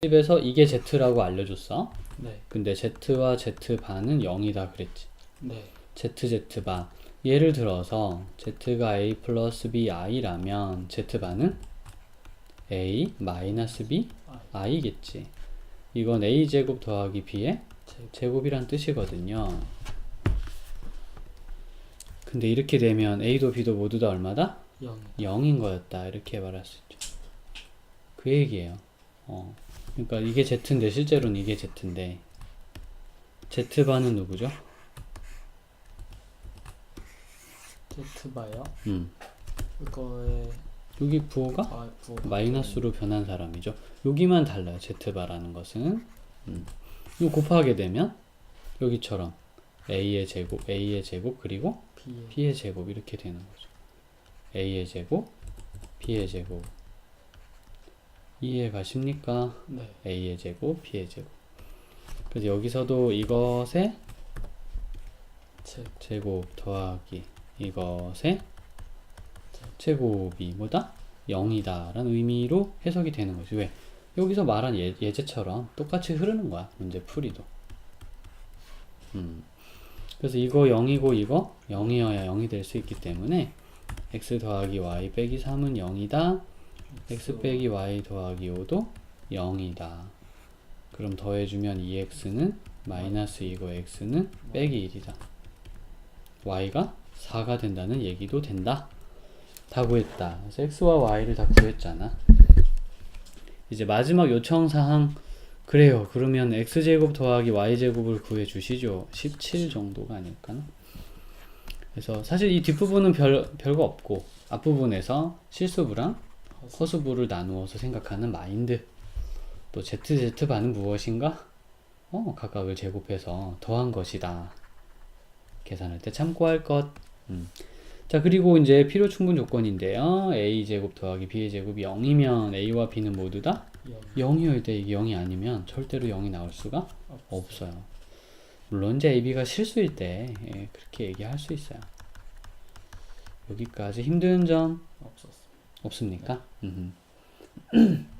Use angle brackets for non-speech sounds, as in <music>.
집에서 이게 Z라고 알려줬어. 네. 근데 Z와 Z반은 0이다 그랬지. 네. ZZ반. 예를 들어서 Z가 A 플러스 B I라면 Z반은 A 마이너스 B. I겠지. 이건 A 제곱 더하기 B의 제곱. 제곱이란 뜻이거든요. 근데 이렇게 되면 A도 B도 모두 다 얼마다? 0. 0인 거였다. 이렇게 말할 수 있죠. 그 얘기예요. 어. 그러니까 이게 Z인데 실제로는 이게 Z인데 Z반은 누구죠? Z바요. 음. 그거에 여기 부호가 아, 부 마이너스로 변한 사람이죠. 여기만 달라요. Z바라는 것은. 음. 이거 곱하게 되면 여기처럼 A의 제곱, A의 제곱 그리고 B의 B의 제곱 이렇게 되는 거죠. A의 제곱, B의 제곱. 이해 가십니까? 네. A의 제곱, B의 제곱. 그래서 여기서도 이것의 제곱. 제곱 더하기 이것의 제곱이 뭐다? 0이다 라는 의미로 해석이 되는 거지. 왜? 여기서 말한 예, 예제처럼 똑같이 흐르는 거야. 문제 풀이도. 음. 그래서 이거 0이고 이거 0이어야 0이 될 수 있기 때문에 x 더하기 y 빼기 3은 0이다. X 빼기 y 더하기 5도 0이다. 그럼 더해주면 2x는 마이너스 이거 x는 빼기 1이다. y가 4가 된다는 얘기도 된다. 다 구했다. 그래서 x와 y를 다 구했잖아. 이제 마지막 요청사항 그래요. 그러면 x제곱 더하기 y제곱을 구해 주시죠. 17 정도가 아닐까나? 그래서 사실 이 뒷부분은 별, 별거 없고 앞부분에서 실수부랑 허수부를 나누어서 생각하는 마인드 또 ZZ반은 무엇인가? 어, 각각을 제곱해서 더한 것이다. 계산할 때 참고할 것. 음. 자, 그리고 이제 필요 충분 조건인데요. A 제곱 더하기 B의 제곱이 0이면 A와 B는 모두 다 0. 0이어야 돼. 이게 0이 아니면 절대로 0이 나올 수가 없어요. 물론 이제 AB가 실수일 때 예, 그렇게 얘기할 수 있어요. 여기까지 힘든 점 없습니까? 음흠. <clears throat>